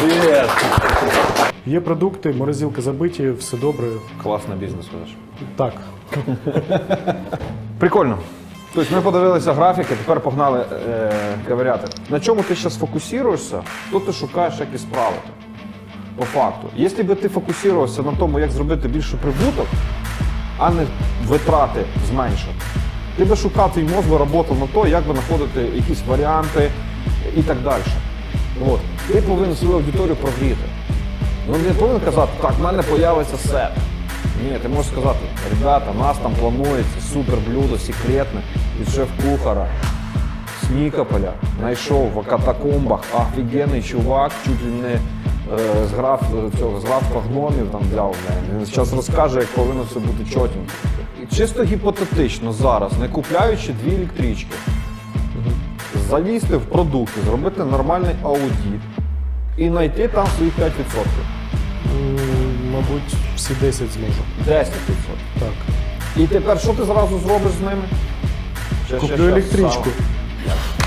Привіт! Є продукти, морозилки забиті, все добре. Класний бізнес ведеш. Так. Прикольно. Тобто ми подивилися графіки, тепер погнали е, ковиряти. На чому ти зараз фокусуєшся, то ти шукаєш, як і справити. По факту. Якщо б ти фокусувався на тому, як зробити більше прибуток, а не витрати зменшити, ти би шукав твій мозг би працював на то, як би знаходити якісь варіанти і так далі. От. Ти повинен свою аудиторію прогріти. Ну не повинен казати, так, в мене з'явиться сет. Ні, ти можеш сказати, ребята, нас там планується супер блюдо секретне від шеф-кухара з Нікополя. Знайшов в катакомбах офігенний чувак, чуть ли не е, з граф цього з графства гномів там взяв. Він зараз розкаже, як повинно все бути чотенько. І чисто гіпотетично зараз, не купляючи дві електрички, залізти в продукти, зробити нормальний аудіт і знайти там своїх 5%. Мабуть, всі 10 зможу. 10%. Так. І тепер що ти зразу зробиш з ними? Ще, Куплю ще, електричку. сало.